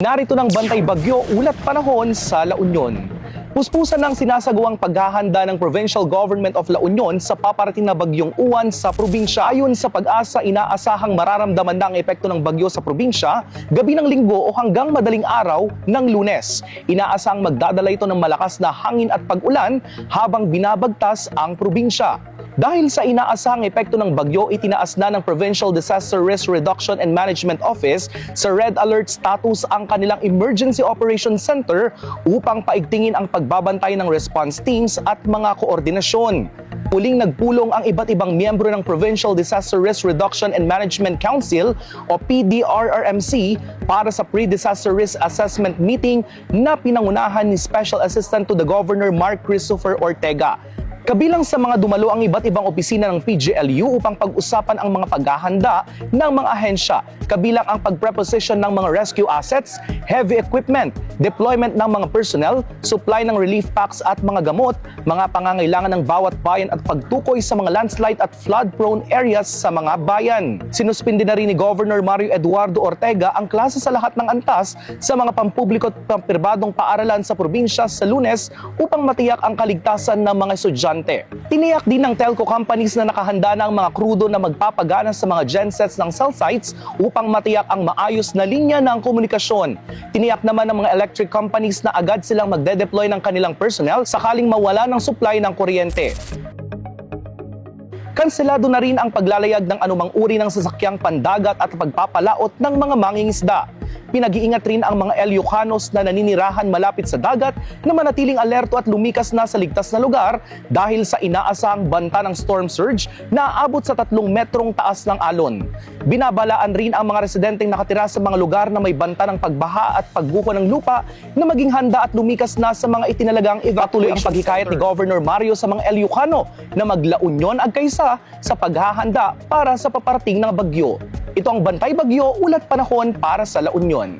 Narito ng Bantay Bagyo, ulat panahon sa La Union. Puspusan ng sinasagawang paghahanda ng Provincial Government of La Union sa paparating na bagyong uwan sa probinsya. Ayon sa pag-asa, inaasahang mararamdaman na ang epekto ng bagyo sa probinsya gabi ng linggo o hanggang madaling araw ng lunes. Inaasahang magdadala ito ng malakas na hangin at pag-ulan habang binabagtas ang probinsya. Dahil sa inaasahang epekto ng bagyo, itinaas na ng Provincial Disaster Risk Reduction and Management Office sa red alert status ang kanilang Emergency Operations Center upang paigtingin ang pagbabantay ng response teams at mga koordinasyon. Muling nagpulong ang iba't ibang miyembro ng Provincial Disaster Risk Reduction and Management Council o PDRRMC para sa Pre-Disaster Risk Assessment Meeting na pinangunahan ni Special Assistant to the Governor Mark Christopher Ortega. Kabilang sa mga dumalo ang iba't ibang opisina ng PGLU upang pag-usapan ang mga paghahanda ng mga ahensya, kabilang ang pagpreposition ng mga rescue assets, heavy equipment, deployment ng mga personnel, supply ng relief packs at mga gamot, mga pangangailangan ng bawat bayan at pagtukoy sa mga landslide at flood-prone areas sa mga bayan. Sinuspindi na rin ni Governor Mario Eduardo Ortega ang klase sa lahat ng antas sa mga pampubliko at pampirbadong paaralan sa probinsya sa lunes upang matiyak ang kaligtasan ng mga estudyante. Tiniyak din ng telco companies na nakahanda na ang mga krudo na magpapagana sa mga gensets ng cell sites upang matiyak ang maayos na linya ng komunikasyon. Tiniyak naman ng mga electric companies na agad silang magde-deploy ng kanilang personnel sakaling mawala ng supply ng kuryente. Kanselado na rin ang paglalayag ng anumang uri ng sasakyang pandagat at pagpapalaot ng mga mangingisda. Pinag-iingat rin ang mga Elyocanos na naninirahan malapit sa dagat na manatiling alerto at lumikas na sa ligtas na lugar dahil sa inaasahang banta ng storm surge na aabot sa tatlong metrong taas ng alon. Binabalaan rin ang mga residenteng nakatira sa mga lugar na may banta ng pagbaha at pagbuko ng lupa na maging handa at lumikas na sa mga itinalagang evacuation. ang paghikayat ni Governor Mario sa mga Eleucano na maglaunyon agkaysa sa paghahanda para sa paparating ng bagyo. Ito ang Bantay Bagyo, ulat panahon para sa La Union.